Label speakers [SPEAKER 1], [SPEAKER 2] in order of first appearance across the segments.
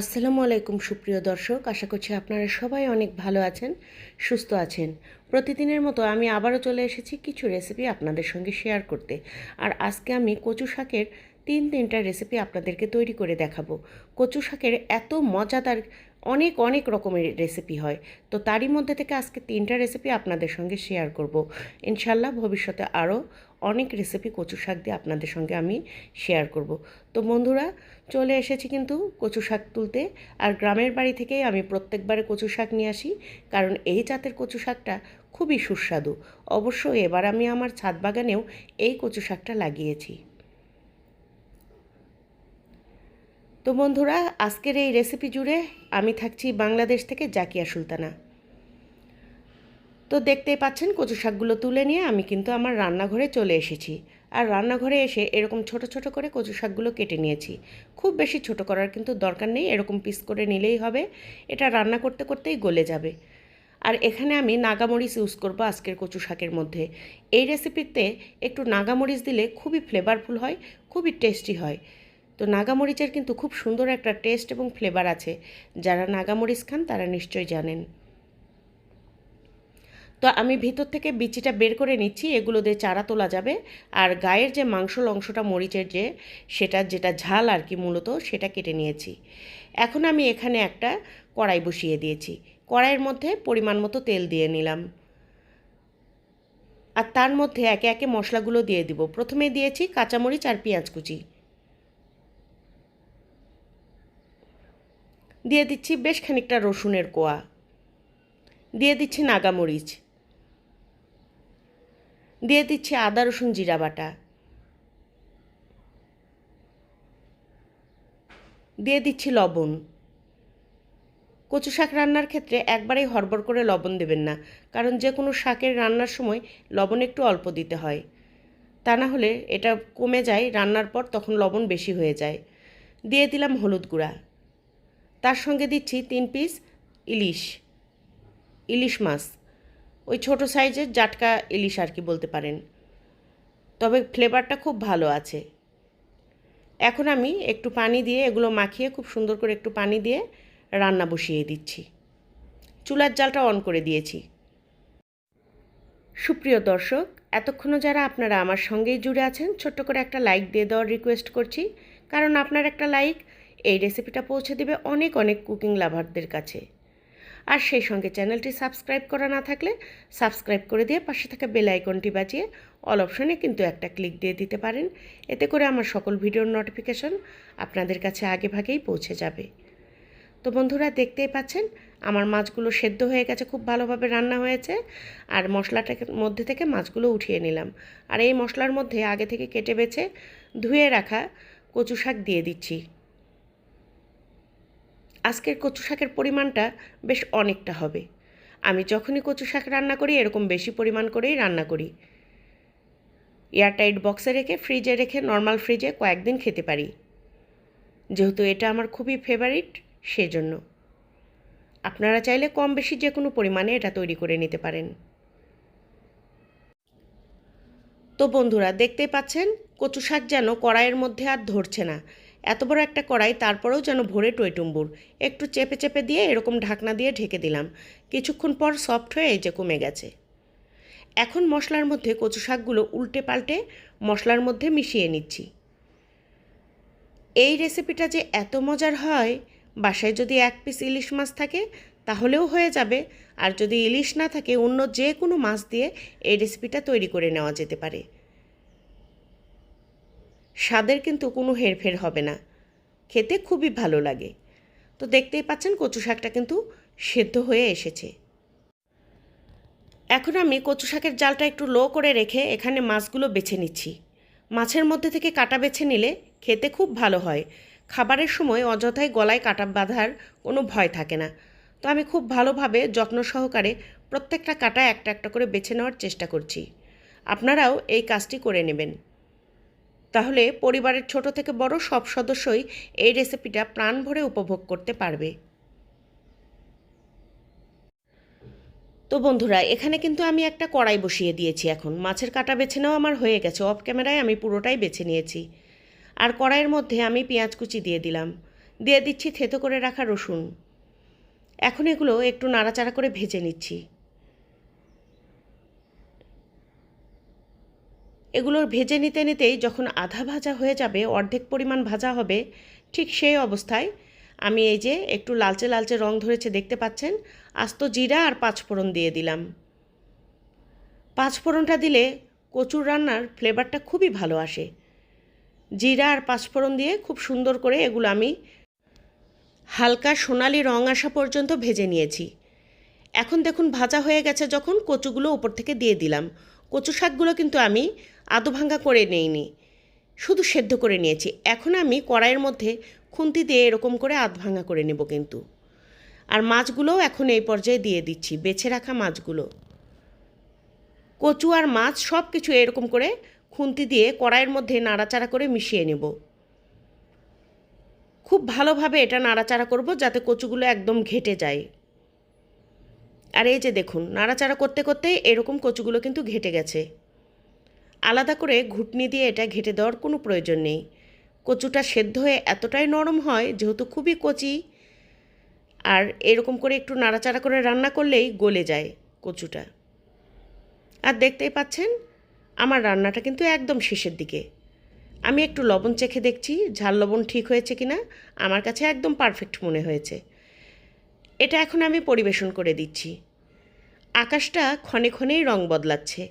[SPEAKER 1] আসসালামু আলাইকুম, সুপ্রিয় দর্শক। আশা করছি আপনারা সবাই অনেক ভালো আছেন, সুস্থ আছেন। প্রতিদিনের মতো আমি আবারও চলে এসেছি কিছু রেসিপি আপনাদের সঙ্গে শেয়ার করতে। আর আজকে আমি কচু শাকের তিন তিনটা রেসিপি আপনাদেরকে তৈরি করে দেখাবো। কচু শাকের এত মজাদার, অনেক অনেক রকমের রেসিপি হয়। তো তারই মধ্যে থেকে আজকে তিনটা রেসিপি আপনাদের সঙ্গে শেয়ার করব। ইনশাল্লাহ ভবিষ্যতে আরও অনেক রেসিপি কচু শাক দিয়ে আপনাদের সঙ্গে আমি শেয়ার করব। তো বন্ধুরা, চলে এসেছি কিন্তু কচু শাক তুলতে। আর গ্রামের বাড়ি থেকেই আমি প্রত্যেকবারে কচু শাক নিয়ে আসি, কারণ এই জাতের কচু শাকটা খুবই সুস্বাদু। অবশ্য এবার আমি আমার ছাদ বাগানেও এই কচু শাকটা লাগিয়েছি। তো বন্ধুরা, আজকের এই রেসিপি জুড়ে আমি থাকছি বাংলাদেশ থেকে জাকিয়া সুলতানা। তো দেখতেই পাচ্ছেন কচু শাকগুলো তুলে নিয়ে আমি কিন্তু আমার রান্নাঘরে চলে এসেছি। আর রান্নাঘরে এসে এরকম ছোট ছোট করে কচু শাকগুলো কেটে নিয়েছি। খুব বেশি ছোট করার কিন্তু দরকার নেই, এরকম পিস করে নিলেই হবে। এটা রান্না করতে করতেই গলে যাবে। আর এখানে আমি নাগামরিচ ইউজ করব আজকের কচু শাকের মধ্যে। এই রেসিপিতে একটু নাগামরিচ দিলে খুবই ফ্লেভারফুল হয়, খুবই টেস্টি হয়। তো নাগামরিচের কিন্তু খুব সুন্দর একটা টেস্ট এবং ফ্লেভার আছে। যারা নাগামরিচ খান তারা নিশ্চয়ই জানেন। তো আমি ভিতর থেকে বিচিটা বের করে নিচ্ছি, এগুলো দিয়ে চারা তোলা যাবে। আর গায়ের যে মাংস অংশটা, মরিচের যে, সেটা যেটা ঝাল আর কি মূলত, সেটা কেটে নিয়েছি। এখন আমি এখানে একটা কড়াই বসিয়ে দিয়েছি। কড়াইয়ের মধ্যে পরিমাণ মতো তেল দিয়ে নিলাম। আর তার মধ্যে একে একে মশলাগুলো দিয়ে দিব। প্রথমে দিয়েছি কাঁচামরিচ আর পেঁয়াজ কুচি। দিয়ে দিচ্ছি বেশ খানিকটা রসুনের কোয়া। দিয়ে দিচ্ছি নাগামরিচ। দিয়ে দিচ্ছি আদা, রসুন, জিরা বাটা। দিয়ে দিচ্ছি লবণ। কচু শাক রান্নার ক্ষেত্রে একবারেই হড়বড় করে লবণ দেবেন না, কারণ যে কোনো শাকের রান্নার সময় লবণ একটু অল্প দিতে হয়। তা না হলে এটা কমে যায়, রান্নার পর তখন লবণ বেশি হয়ে যায়। দিয়ে দিলাম হলুদ গুঁড়া। তার সঙ্গে দিচ্ছি তিন পিস ইলিশ। ইলিশ মাছ। ওই ছোট সাইজের জাটকা ইলিশ আর কি বলতে পারেন। তবে ফ্লেভারটা খুব ভালো আছে। এখন আমি একটু পানি দিয়ে এগুলো মাখিয়ে খুব সুন্দর করে একটু পানি দিয়ে রান্না বসিয়ে দিচ্ছি। চুলার জালটা অন করে দিয়েছি। সুপ্রিয় দর্শক এতক্ষণও যারা আপনারা আমার সঙ্গেই জুড়ে আছেন, ছোট্ট করে একটা লাইক দিয়ে দেওয়ার রিকোয়েস্ট করছি। কারণ আপনার একটা লাইক এই রেসিপিটা পৌঁছে দেবে অনেক অনেক কুকিং লাভারদের কাছে। আর সেই সঙ্গে চ্যানেলটি সাবস্ক্রাইব করা না থাকলে সাবস্ক্রাইব করে দিয়ে পাশে থাকা বেল আইকনটি বাজিয়ে অল অপশনে কিন্তু একটা ক্লিক দিয়ে দিতে পারেন। এতে করে আমার সকল ভিডিওর নোটিফিকেশন আপনাদের কাছে আগে ভাগেই পৌঁছে যাবে। তো বন্ধুরা, দেখতেই পাচ্ছেন, আমার মাছগুলো সেদ্ধ হয়ে গেছে, খুব ভালোভাবে রান্না হয়েছে। আর মশলাটার মধ্যে থেকে মাছগুলো উঠিয়ে নিলাম। আর এই মশলার মধ্যে আগে থেকে কেটে বেছে ধুয়ে রাখা কচু শাক দিয়ে দিচ্ছি। আজকের কচু শাকের পরিমাণটা বেশ অনেকটা হবে। আমি যখনই কচু শাক রান্না করি, এরকম বেশি পরিমাণ করেই রান্না করি। এয়ারটাইট বক্সে রেখে ফ্রিজে রেখে নর্মাল ফ্রিজে কয়েকদিন খেতে পারি। যেহেতু এটা আমার খুবই ফেভারিট, সেজন্য। আপনারা চাইলে কম বেশি যে কোনো পরিমাণে এটা তৈরি করে নিতে পারেন। তো বন্ধুরা, দেখতেই পাচ্ছেন, কচু শাক যেন কড়াইয়ের মধ্যে আর ধরছে না। এত বড় একটা কড়াই, তারপরেও যেন ভরে টইটুম্বুর। একটু চেপে চেপে দিয়ে এরকম ঢাকনা দিয়ে ঢেকে দিলাম। কিছুক্ষণ পর সফট হয়ে এই যে কমে গেছে। এখন মশলার মধ্যে কচু শাকগুলো উল্টে পাল্টে মশলার মধ্যে মিশিয়ে নিচ্ছি। এই রেসিপিটা যে এত মজার হয়, বাসায় যদি এক পিস ইলিশ মাছ থাকে, তাহলেও হয়ে যাবে। আর যদি ইলিশ না থাকে, অন্য যে কোনো মাছ দিয়ে এই রেসিপিটা তৈরি করে নেওয়া যেতে পারে। স্বাদের কিন্তু কোনো হেরফের হবে না। খেতে খুবই ভালো লাগে। তো দেখতেই পাচ্ছেন কচু শাকটা কিন্তু সেদ্ধ হয়ে এসেছে। এখন আমি কচু শাকের জালটা একটু লো করে রেখে এখানে মাছগুলো বেছে নিচ্ছি। মাছের মধ্যে থেকে কাটা বেছে নিলে খেতে খুব ভালো হয়। খাবারের সময় অযথায় গলায় কাটা বাঁধার কোনো ভয় থাকে না। তো আমি খুব ভালোভাবে যত্ন সহকারে প্রত্যেকটা কাটা একটা একটা করে বেছে নেওয়ার চেষ্টা করছি। আপনারাও এই কাজটি করে নেবেন। তাহলে পরিবারের ছোট থেকে বড় সব সদস্যই এই রেসিপিটা প্রাণ ভরে উপভোগ করতে পারবে। তো বন্ধুরা, এখানে কিন্তু আমি একটা কড়াই বসিয়ে দিয়েছি এখন। মাছের কাটা বেছে নেওয়া আমার হয়ে গেছে। অফ ক্যামেরায় আমি পুরোটাই বেছে নিয়েছি। আর কড়াইয়ের মধ্যে আমি পেঁয়াজ কুচি দিয়ে দিলাম। দিয়ে দিচ্ছি থেতো করে রাখা রসুন। এখন এগুলো একটু নাড়াচাড়া করে ভেজে নিচ্ছি। এগুলোর ভেজে নিতে নিতেই যখন আধা ভাজা হয়ে যাবে, অর্ধেক পরিমাণ ভাজা হবে, ঠিক সেই অবস্থায় আমি এই যে একটু লালচে লালচে রং ধরেছে দেখতে পাচ্ছেন, আস্ত জিরা আর পাঁচফোড়ন দিয়ে দিলাম। পাঁচফোড়নটা দিলে কচুর রান্নার ফ্লেভারটা খুবই ভালো আসে। জিরা আর পাঁচফোড়ন দিয়ে খুব সুন্দর করে এগুলো আমি হালকা সোনালি রং আসা পর্যন্ত ভেজে নিয়েছি। এখন দেখুন ভাজা হয়ে গেছে যখন কচুগুলো ওপর থেকে দিয়ে দিলাম। কচু শাকগুলো কিন্তু আমি আদো ভাঙ্গা করে নেইনি। শুধু সেদ্ধ করে নিয়েছি। এখন আমি কড়াইয়ের মধ্যে খুন্তি দিয়ে এরকম করে আধ ভাঙ্গা করে নেব কিন্তু। আর মাছগুলোও এখন এই পর্যায়ে দিয়ে দিচ্ছি, বেছে রাখা মাছগুলো। কচু আর মাছ সব কিছু এরকম করে খুন্তি দিয়ে কড়াইয়ের মধ্যে নাড়াচাড়া করে মিশিয়ে নেব। খুব ভালোভাবে এটা নাড়াচাড়া করব যাতে কচুগুলো একদম ঘেটে যায়। আর এই যে দেখুন, নাড়াচাড়া করতে করতে এরকম কচুগুলো কিন্তু ঘেটে গেছে। আলাদা করে ঘুটনি দিয়ে এটা ঘেটে দেওয়ার কোনো প্রয়োজন নেই। কচুটা সেদ্ধ হয়ে এতটাই নরম হয়, যেহেতু খুবই কচি, আর এরকম করে একটু নাড়াচাড়া করে রান্না করলেই গলে যায় কচুটা। আর দেখতেই পাচ্ছেন, আমার রান্নাটা কিন্তু একদম শেষের দিকে। আমি একটু লবণ চেখে দেখছি, ঝাল লবণ ঠিক হয়েছে কিনা, আমার কাছে একদম পারফেক্ট মনে হয়েছে। এটা এখন আমি পরিবেশন করে দিচ্ছি। আকাশটা ক্ষণে ক্ষণেই রং বদলাচ্ছে।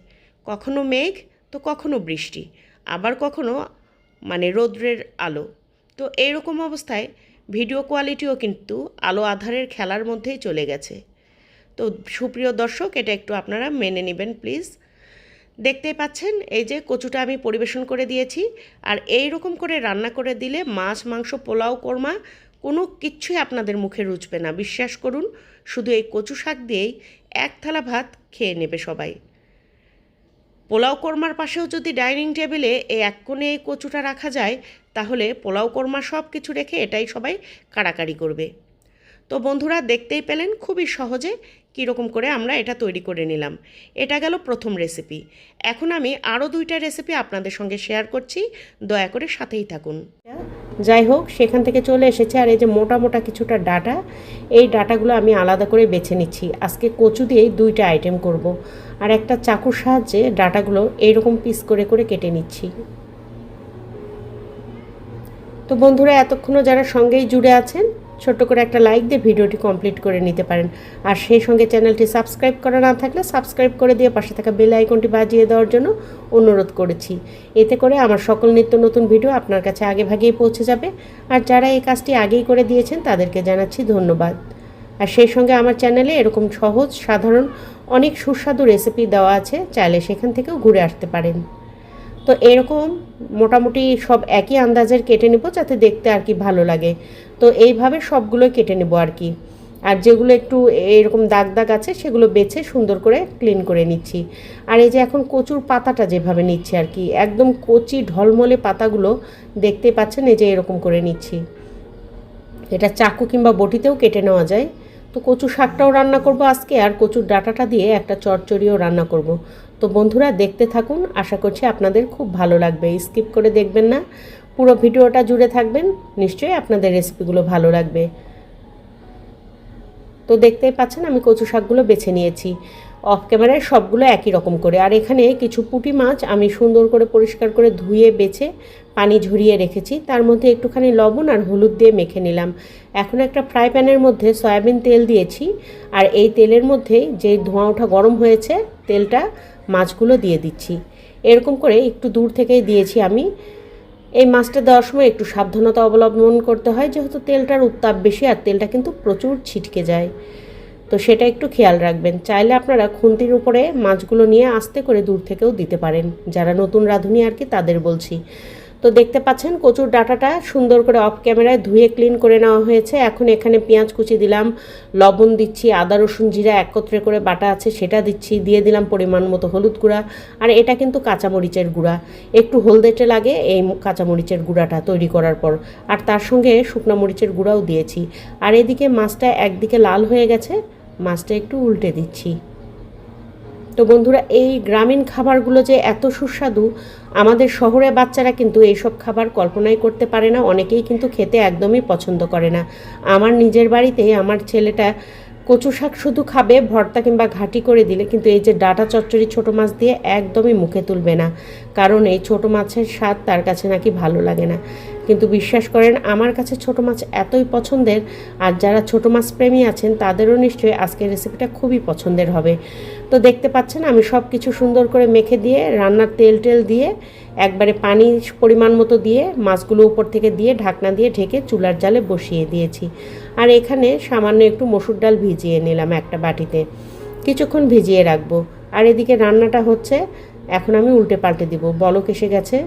[SPEAKER 1] কখনো মেঘ, তো কখনো বৃষ্টি। আবার কখনো মানে রৌদ্রের আলো। তো এইরকম অবস্থায় ভিডিও কোয়ালিটিও কিন্তু আলো আধারের খেলার মধ্যেই চলে গেছে। তো সুপ্রিয় দর্শক, এটা একটু আপনারা মেনে নেবেন, প্লিজ। দেখতেই পাচ্ছেন, এই যে কচুটা আমি পরিবেশন করে দিয়েছি। আর এই রকম করে রান্না করে দিলে মাছ, মাংস, পোলাও, কোরমা কোনো কিচ্ছুই আপনাদের মুখে রুচবে না। বিশ্বাস করুন, শুধু এই কচু শাক দিয়েই এক থালা ভাত খেয়ে নেবে সবাই। পোলাও কর্মার পাশেও যদি ডাইনিং টেবিলে এই এক কোণে এই কচুটা রাখা যায়, তাহলে পোলাও কর্মা সব কিছু রেখে এটাই সবাই কাড়াকাড়ি করবে। তো বন্ধুরা, দেখতেই পেলেন খুবই সহজে কীরকম করে আমরা এটা তৈরি করে নিলাম। এটা গেল প্রথম রেসিপি এখন আমি আরও দুইটা রেসিপি আপনাদের সঙ্গে শেয়ার করছি। দয়া করে সাথেই থাকুন। যাই হোক, সেখান থেকে চলে এসেছে আর এই যে মোটা মোটা কিছুটা ডাটা, এই ডাটাগুলো আমি আলাদা করে বেছে নিচ্ছি। আজকে কচু দিয়েই দুইটা আইটেম করব। আর একটা চাকুর সাহায্যে ডাটাগুলো এইরকম পিস করে করে কেটে নিচ্ছি। তো বন্ধুরা, এতক্ষণও যারা সঙ্গেই জুড়ে আছেন ছোট্ট করে একটা লাইক দিয়ে ভিডিওটি কমপ্লিট করে নিতে পারেন। আর সেই সঙ্গে চ্যানেলটি সাবস্ক্রাইব করা না থাকলে সাবস্ক্রাইব করে দিয়ে পাশে থাকা বেল আইকনটি বাজিয়ে দেওয়ার জন্য অনুরোধ করেছি। এতে করে আমার সকল নিত্য নতুন ভিডিও আপনার কাছে আগে ভাগেই পৌঁছে যাবে। আর যারা এই কাজটি আগেই করে দিয়েছেন, তাদেরকে জানাচ্ছি ধন্যবাদ। আর সেই সঙ্গে আমার চ্যানেলে এরকম সহজ, সাধারণ, অনেক সুস্বাদু রেসিপি দেওয়া আছে। চাইলে সেখান থেকেও ঘুরে আসতে পারেন। তো এরকম মোটামুটি সব একই আন্দাজের কেটে নেব যাতে দেখতে আর কি ভালো লাগে। তো এইভাবে সবগুলোই কেটে নেব আর কি। আর যেগুলো একটু এরকম দাগ দাগ আছে, সেগুলো বেছে সুন্দর করে ক্লিন করে নিচ্ছি। আর এই যে এখন কচুর পাতাটা যেভাবে নিচ্ছি আর কি, একদম কচি ঢলমলে পাতাগুলো দেখতে পাচ্ছেন, এই যে এরকম করে নিচ্ছি। এটা চাকু কিংবা বটিতেও কেটে নেওয়া যায়। তো কচু শাকটাও রান্না করব আজকে, আর কচুর ডাটাটা দিয়ে একটা চচ্চড়িও রান্না করব। তো বন্ধুরা, দেখতে থাকুন, আশা করছি আপনাদের খুব ভালো লাগবে। স্কিপ করে দেখবেন না, পুরো ভিডিওটা জুড়ে থাকবেন, নিশ্চয়ই আপনাদের রেসিপিগুলো ভালো লাগবে। তো দেখতেই পাচ্ছেন, আমি কচু শাকগুলো বেছে নিয়েছি। অফ ক্যামেরায় সবগুলো একই রকম করে, আর এখানে কিছু পুঁটি মাছ আমি সুন্দর করে পরিষ্কার করে ধুয়ে বেছে পানি ঝরিয়ে রেখেছি। তার মধ্যে একটুখানি লবণ আর হলুদ দিয়ে মেখে নিলাম। এখন একটা ফ্রাই প্যানের মধ্যে সয়াবিন তেল দিয়েছি। আর এই তেলের মধ্যে যে ধোঁয়া ওঠা গরম হয়েছে, তেলটা মাছগুলো দিয়ে দিচ্ছি। এরকম করে একটু দূর থেকেই দিয়েছি আমি। এই মাছটা দেওয়ার সময় একটু সাবধানতা অবলম্বন করতে হয়, যেহেতু তেলটার উত্তাপ বেশি আর তেলটা কিন্তু প্রচুর ছিটকে যায়। তো সেটা একটু খেয়াল রাখবেন। চাইলে আপনারা খুন্তির উপরে মাছগুলো নিয়ে আস্তে করে দূর থেকেও দিতে পারেন। যারা নতুন রাঁধুনি আর কি, তাদের বলছি। তো দেখতে পাচ্ছেন কচুর ডাটাটা সুন্দর করে অফ ক্যামেরায় ধুয়ে ক্লিন করে নেওয়া হয়েছে। এখন এখানে পেঁয়াজ কুচি দিলাম, লবণ দিচ্ছি, আদা, রসুন, জিরা একত্রে করে বাটা আছে, সেটা দিচ্ছি, দিয়ে দিলাম পরিমাণ মতো হলুদ গুঁড়া। আর এটা কিন্তু কাঁচামরিচের গুঁড়া। একটু হলদেটে লাগে এই কাঁচামরিচের গুঁড়াটা তৈরি করার পর। আর তার সঙ্গে শুকনো মরিচের গুঁড়াও দিয়েছি। আর এদিকে মাছটা একদিকে লাল হয়ে গেছে, মাছটা একটু উল্টে দিচ্ছি। তো বন্ধুরা, এই গ্রামীণ খাবারগুলো যে এত সুস্বাদু, আমাদের শহরে বাচ্চারা কিন্তু এইসব খাবার কল্পনাই করতে পারে না। অনেকেই কিন্তু খেতে একদমই পছন্দ করে না। আমার নিজের বাড়িতে আমার ছেলেটা কচু শাক শুধু খাবে, ভর্তা কিংবা ঘাটি করে দিলে কিন্তু এই যে ডাটা চচ্চড়ি ছোটো মাছ দিয়ে একদমই মুখে তুলবে না। কারণ এই ছোটো মাছের স্বাদ তার কাছে নাকি ভালো লাগে না। কিন্তু বিশ্বাস করেন, আমার কাছে ছোট মাছ এতই পছন্দের, আর যারা ছোট মাছ প্রেমী আছেন, তাদেরও নিশ্চয়ই আজকের রেসিপিটা খুবই পছন্দের হবে। তো দেখতে পাচ্ছেন, আমি সব কিছু সুন্দর করে মেখে দিয়ে, রান্নার তেল টেল দিয়ে, একবারে পানি পরিমাণ মতো দিয়ে, মাছগুলো উপর থেকে দিয়ে, ঢাকনা দিয়ে ঢেকে চুলার জালে বসিয়ে দিয়েছি। আর এখানে সামান্য একটু মসুর ডাল ভিজিয়ে নিলাম একটা বাটিতে। কিছুক্ষণ ভিজিয়ে রাখব। আর এদিকে রান্নাটা হচ্ছে, এখন আমি উল্টে পাল্টে দিব। বলক এসে গেছে।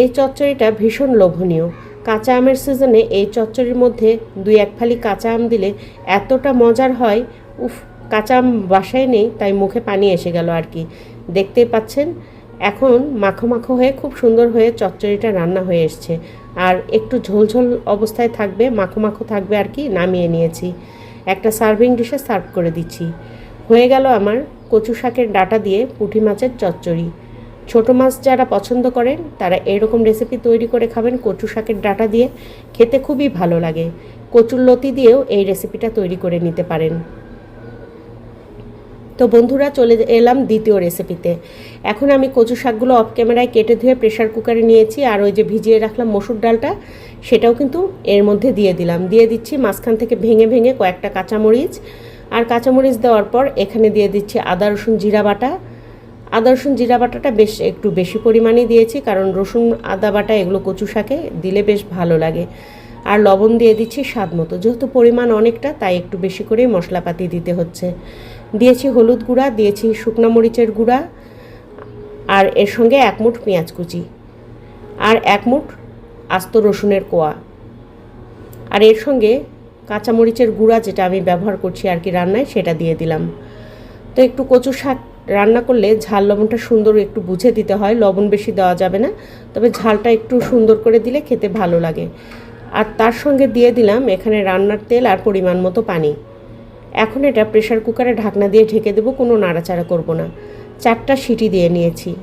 [SPEAKER 1] এই চচ্চড়িটা ভীষণ লোভনীয়। কাঁচা আমের সিজনে এই চচ্চড়ির মধ্যে দুই এক ফালি কাঁচা আম দিলে এতটা মজার হয়, উফ, কাঁচা আম বাসায় নেই, তাই মুখে পানি এসে গেল আর কি। দেখতেই পাচ্ছেন, এখন মাখো মাখো হয়ে খুব সুন্দর হয়ে চচ্চড়িটা রান্না হয়ে এসছে। আর একটু ঝোলঝোল অবস্থায় থাকবে, মাখো মাখো থাকবে আর কি, নামিয়ে নিয়েছি। একটা সার্ভিং ডিশে সার্ভ করে দিচ্ছি। হয়ে গেল আমার কচু শাকের ডাটা দিয়ে পুঁটি মাছের চচ্চড়ি। ছোট মাছ যারা পছন্দ করেন তারা এরকম রেসিপি তৈরি করে খাবেন, কচু শাকের ডাটা দিয়ে। খেতে খুবই ভালো লাগে। কচুর লতি দিয়েও এই রেসিপিটা তৈরি করে নিতে পারেন। তো বন্ধুরা, চলে এলাম দ্বিতীয় রেসিপিতে এখন আমি কচু শাকগুলো অফ ক্যামেরায় কেটে ধুয়ে প্রেশার কুকারে নিয়েছি, আর ওই যে ভিজিয়ে রাখলাম মসুর ডালটা, সেটাও কিন্তু এর মধ্যে দিয়ে দিলাম। দিয়ে দিচ্ছি মাঝখান থেকে ভেঙে ভেঙে কয়েকটা কাঁচামরিচ। আর কাঁচামরিচ দেওয়ার পর এখানে দিয়ে দিচ্ছি আদা, রসুন, জিরা বাটা। আদা, রসুন, জিরা বাটাটা বেশ একটু বেশি পরিমাণে দিয়েছি, কারণ রসুন, আদা বাটা, এগুলো কচু শাকে দিলে বেশ ভালো লাগে। আর লবণ দিয়ে দিচ্ছি স্বাদ মতো। যেহেতু পরিমাণ অনেকটা, তাই একটু বেশি করেই মশলাপাতি দিতে হচ্ছে। দিয়েছি হলুদ গুঁড়া, দিয়েছি শুকনো মরিচের গুঁড়া, আর এর সঙ্গে এক মুঠ পেঁয়াজ কুচি, আর এক মুঠ আস্ত রসুনের কোয়া। আর এর সঙ্গে কাঁচামরিচের গুঁড়া, যেটা আমি ব্যবহার করছি আর কি রান্নায়, সেটা দিয়ে দিলাম। তো একটু কচু শাক রান্না করলে ঝাল লবণটা সুন্দর একটু বুঝে দিতে হয়, লবণ বেশি দেওয়া যাবে না। তবে ঝালটা একটু সুন্দর করে দিলে খেতে ভালো লাগে। আর তার সঙ্গে দিয়ে দিলাম এখানে রান্নার তেল আর পরিমাণ মতো পানি। এখন এটা প্রেশার কুকারে ঢাকনা দিয়ে ঢেকে দেবো, কোনো নাড়াচাড়া করব না। চারটা সিটি দিয়ে নিয়েছি।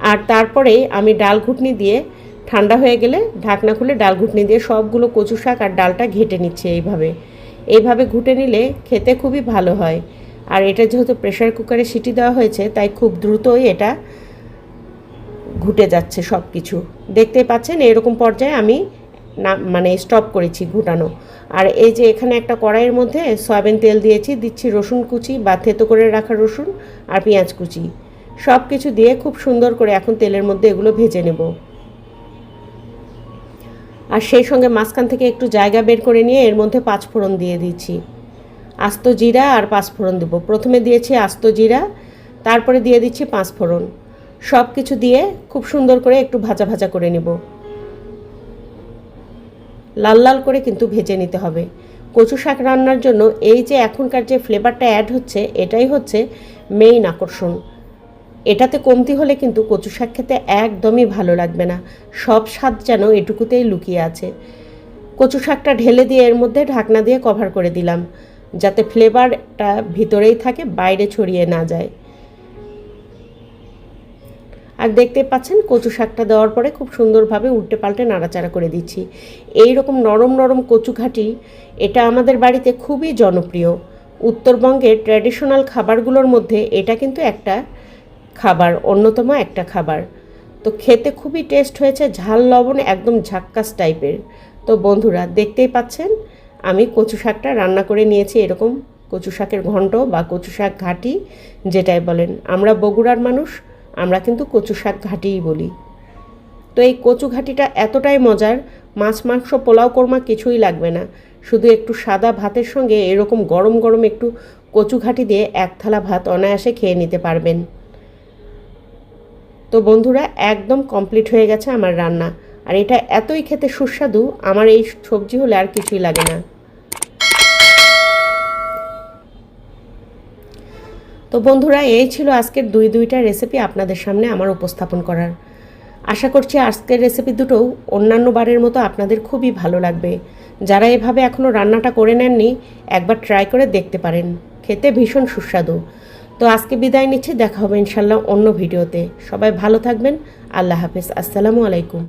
[SPEAKER 1] আর তারপরে আমি ডাল ঘুটনি দিয়ে, ঠান্ডা হয়ে গেলে ঢাকনা খুলে ডাল ঘুটনি দিয়ে সবগুলো কচু শাক আর ডালটা ঘেটে নিচ্ছে এইভাবে। এইভাবে ঘুটে নিলে খেতে খুবই ভালো হয়। আর এটা যেহেতু প্রেশার কুকারে সিটি দেওয়া হয়েছে, তাই খুব দ্রুতই এটা ঘুটে যাচ্ছে সব কিছু দেখতে পাচ্ছেন, এরকম পর্যায়ে আমি না মানে স্টপ করেছি ঘুটানো। আর এই যে এখানে একটা কড়াইয়ের মধ্যে সয়াবিন তেল দিয়েছি, দিচ্ছি রসুন কুচি বা থেতো করে রাখা রসুন আর পেঁয়াজ কুচি। সব কিছু দিয়ে খুব সুন্দর করে এখন তেলের মধ্যে এগুলো ভেজে নেব। আর সেই সঙ্গে মাঝখান থেকে একটু জায়গা বের করে নিয়ে এর মধ্যে পাঁচ ফোড়ন দিয়ে দিচ্ছি। আস্ত জিরা আর পাঁচ ফোড়ন দেবো। প্রথমে দিয়েছি আস্ত জিরা, তারপরে দিয়ে দিচ্ছি পাঁচ ফোড়ন। সব কিছু দিয়ে খুব সুন্দর করে একটু ভাজা ভাজা করে নেব। লাল লাল করে কিন্তু ভেজে নিতে হবে। কচু শাক রান্নার জন্য এই যে এখনকার যে ফ্লেভারটা অ্যাড হচ্ছে, এটাই হচ্ছে মেইন আকর্ষণ। এটাতে কমতি হলে কিন্তু কচু শাক খেতে একদমই ভালো লাগবে না। সব স্বাদ যেন এটুকুতেই লুকিয়ে আছে। কচু শাকটা ঢেলে দিয়ে এর মধ্যে ঢাকনা দিয়ে কভার করে দিলাম। যাতে ফ্লেভারটা ভিতরেই থাকে, বাইরে ছড়িয়ে না যায়। আর দেখতে পাচ্ছেন, কচু শাকটা দেওয়ার পরে খুব সুন্দরভাবে উল্টে পাল্টে নাড়াচাড়া করে দিচ্ছি। এই রকম নরম নরম কচু ঘাটি, এটা আমাদের বাড়িতে খুবই জনপ্রিয়। উত্তরবঙ্গের ট্র্যাডিশনাল খাবারগুলোর মধ্যে এটা কিন্তু একটা খাবার, অন্যতম একটা খাবার। তো খেতে খুবই টেস্ট হয়েছে, ঝাল লবণ একদম ঝাক্কাস টাইপের তো বন্ধুরা, দেখতেই পাচ্ছেন আমি কচু শাকটা রান্না করে নিয়েছি এরকম, কচু শাকের ঘন্ট বা কচু শাক ঘাটি, যেটাই বলেন। আমরা বগুড়ার মানুষ, আমরা কিন্তু কচু শাক ঘাটিই বলি। তো এই কচু ঘাটিটা এতটাই মজার, মাছ, মাংস, পোলাও, কোরমা কিছুই লাগবে না। শুধু একটু সাদা ভাতের সঙ্গে এরকম গরম গরম একটু কচু ঘাটি দিয়ে এক থালা ভাত অনায়াসে খেয়ে নিতে পারবেন। তো বন্ধুরা, একদম কমপ্লিট হয়ে গেছে আমার রান্না। আর এটা এতই খেতে সুস্বাদু, আমার এই সবজি হলে আর কিছুই লাগে না। তো বন্ধুরা, এই ছিল আজকের দুই দুইটা রেসিপি আপনাদের সামনে আমার উপস্থাপন করার। আশা করছি আজকের রেসিপি দুটোও অন্যান্য বারের মতো আপনাদের খুবই ভালো লাগবে। যারা এভাবে এখনও রান্নাটা করে নেননি, একবার ট্রাই করে দেখতে পারেন। খেতে ভীষণ সুস্বাদু। তো আজকে বিদায় নিচ্ছি, দেখা হবে ইনশাল্লাহ অন্য ভিডিওতে। সবাই ভালো থাকবেন, আল্লাহ হাফেজ, আসসালামু আলাইকুম।